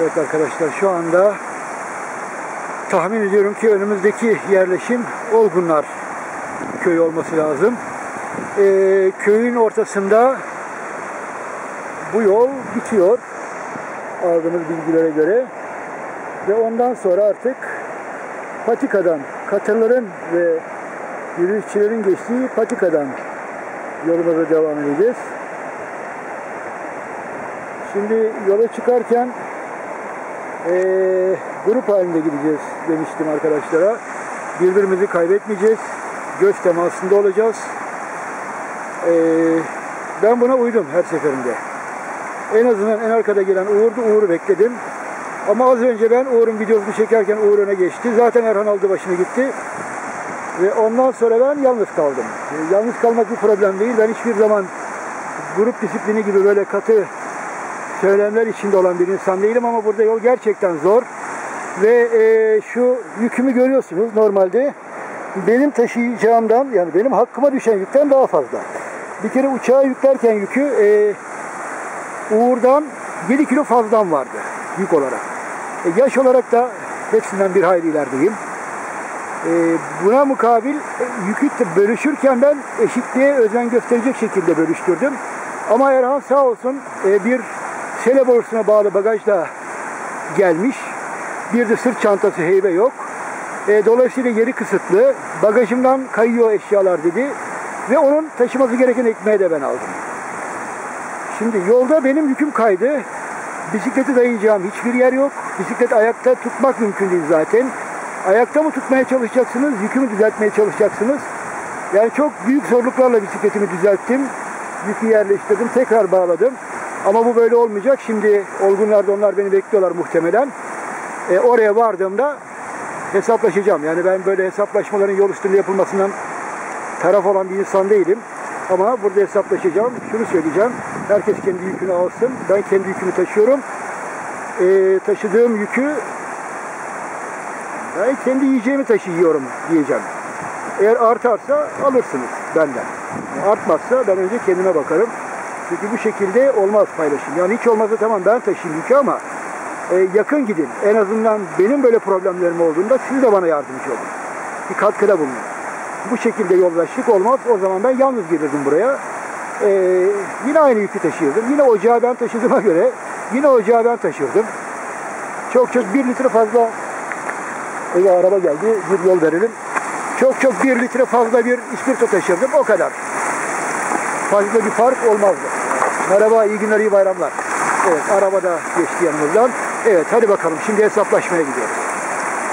Evet arkadaşlar şu anda tahmin ediyorum ki önümüzdeki yerleşim Olgunlar köyü olması lazım. Ee, köyün ortasında bu yol bitiyor aldığımız bilgilere göre ve ondan sonra artık patikadan katırların ve yürüyüşçülerin geçtiği patikadan yolumuza devam edeceğiz. Şimdi yola çıkarken eee, grup halinde gideceğiz demiştim arkadaşlara. Birbirimizi kaybetmeyeceğiz. Göz temasında olacağız. Eee, ben buna uydum her seferinde. En azından en arkada gelen Uğur'du. Uğur'u bekledim. Ama az önce ben Uğur'un videosunu çekerken Uğur öne geçti. Zaten Erhan aldı başını gitti. Ve ondan sonra ben yalnız kaldım. Ee, Yalnız kalmak bir problem değil. Ben hiçbir zaman grup disiplini gibi böyle katı söylemler içinde olan bir insan değilim ama burada yol gerçekten zor. Ve e, şu yükümü görüyorsunuz normalde benim taşıyacağımdan yani benim hakkıma düşen yükten daha fazla. Bir kere uçağa yüklerken yükü e, Uğur'dan 7 kilo fazladan vardı yük olarak. E, yaş olarak da hepsinden bir hayli ilerideyim. E, buna mukabil e, yükü bölüşürken ben eşitliğe özen gösterecek şekilde bölüştürdüm. Ama Erhan sağ olsun e, bir sele borusuna bağlı bagajla gelmiş. Bir de sırt çantası heybe yok. E, dolayısıyla yeri kısıtlı. Bagajımdan kayıyor eşyalar dedi. Ve onun taşıması gereken ekmeği de ben aldım. Şimdi yolda benim yüküm kaydı. Bisikleti dayayacağım hiçbir yer yok. Bisiklet ayakta tutmak mümkün değil zaten. Ayakta mı tutmaya çalışacaksınız, yükümü düzeltmeye çalışacaksınız. Yani çok büyük zorluklarla bisikletimi düzelttim. Yükü yerleştirdim, tekrar bağladım. Ama bu böyle olmayacak. Şimdi olgunlarda onlar beni bekliyorlar muhtemelen. E, oraya vardığımda hesaplaşacağım. Yani ben böyle hesaplaşmaların yol üstünde yapılmasından taraf olan bir insan değilim. Ama burada hesaplaşacağım. Şunu söyleyeceğim. Herkes kendi yükünü alsın. Ben kendi yükümü taşıyorum. Ee, taşıdığım yükü ben kendi yiyeceğimi taşıyorum diyeceğim. Eğer artarsa alırsınız benden. Artmazsa ben önce kendime bakarım. Çünkü bu şekilde olmaz paylaşım. Yani hiç olmazsa tamam ben taşıyayım yükü ama e, yakın gidin. En azından benim böyle problemlerim olduğunda siz de bana yardımcı olun. Bir katkıda bulunun bu şekilde yoldaşlık olmaz. O zaman ben yalnız gelirdim buraya. Ee, yine aynı yükü taşıyordum. Yine ocağı ben taşıdığıma göre yine ocağı ben taşırdım. Çok çok bir litre fazla Ege araba geldi. Bir yol verelim. Çok çok bir litre fazla bir ispirto taşırdım. O kadar. Fazla bir fark olmazdı. Merhaba, iyi günler, iyi bayramlar. Evet, araba da geçti yanımızdan. Evet, hadi bakalım. Şimdi hesaplaşmaya gidiyoruz.